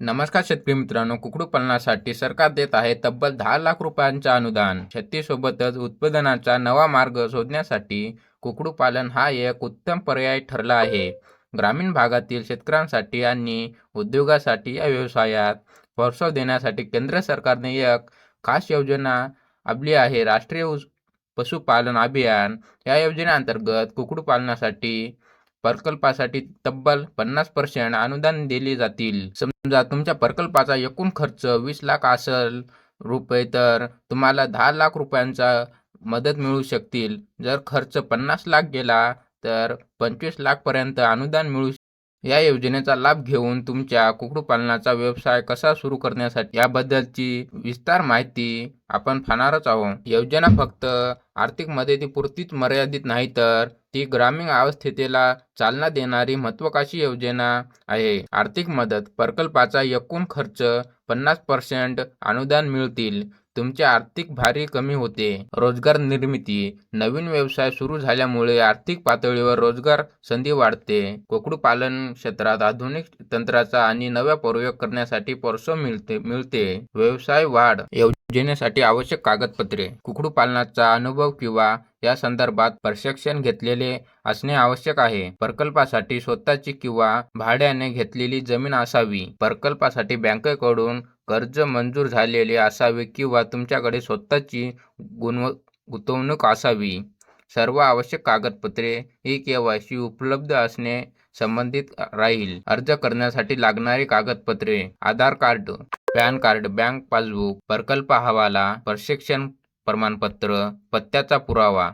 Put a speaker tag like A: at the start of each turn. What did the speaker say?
A: नमस्कार शेतकरी मित्रांनो कुक्कुटपालनासाठी सरकार देत आहे तब्बल दहा लाख रुपयांचे अनुदान. शेतीसोबतच उत्पादनाचा नवा मार्ग शोधण्यासाठी कुक्कुटपालन हा एक उत्तम पर्याय ठरला आहे. ग्रामीण भागातील शेतकऱ्यांसाठी आणि उद्योगासाठी या व्यवसायात प्रोत्साहन देण्यासाठी केंद्र सरकारने एक खास योजना आपली आहे. राष्ट्रीय पशुपालन अभियान. या योजनेअंतर्गत कुक्कुटपालनासाठी प्रकल्पासाठी तब्बल पन्नास पर्सेंट अनुदान दिले जातील. समजा तुमच्या प्रकल्पाचा एकूण खर्च वीस लाख असेल रुपये तर तुम्हाला दहा लाख रुपयांचा मदत मिळू शकतील. जर खर्च पन्नास लाख गेला तर पंचवीस लाखपर्यंत अनुदान मिळू श- या योजनेचा लाभ घेऊन तुमच्या कुक्कुटपालनाचा व्यवसाय कसा सुरू करण्यासाठी याबद्दलची विस्तार माहिती आपण पाहणारच आहोत. योजना फक्त आर्थिक मदतीपुरतीच मर्यादित नाही तर ती ग्रामीण अवस्थेला चालना देणारी महत्वाकांक्षी योजना आहे. आर्थिक मदत प्रकल्पाचा एकूण खर्च पन्नास पर्सेंट अनुदान मिळतील. तुमचे आर्थिक भारी कमी होते. रोजगार निर्मिती नवीन व्यवसाय सुरू झाल्यामुळे आर्थिक पातळीवर रोजगार संधी वाढते. कुक्कुटपालन क्षेत्रात आधुनिक तंत्राचा आणि नव्या प्रयोग करण्यासाठी प्रोत्साहन मिळते मिळते. व्यवसाय वाढ योजनेसाठी आवश्यक कागदपत्रे कुक्कुटपालनाचा अनुभव किंवा या संदर्भात प्रशिक्षण घेतलेले असणे आवश्यक आहे. प्रकल्पासाठी स्वतःची किंवा भाड्याने घेतलेली जमीन असावी. प्रकल्पासाठी बँकेकडून कर्ज मंजूर झालेले असावे किंवा तुमच्याकडे स्वतःची गुणव गुंतवणूक असावी. सर्व आवश्यक कागदपत्रे ई के वाय सी उपलब्ध असणे संबंधित राहील. अर्ज करण्यासाठी लागणारी कागदपत्रे Aadhaar card PAN card bank passbook प्रकल्प हवाला प्रशिक्षण प्रमाणपत्र पत्त्याचा पुरावा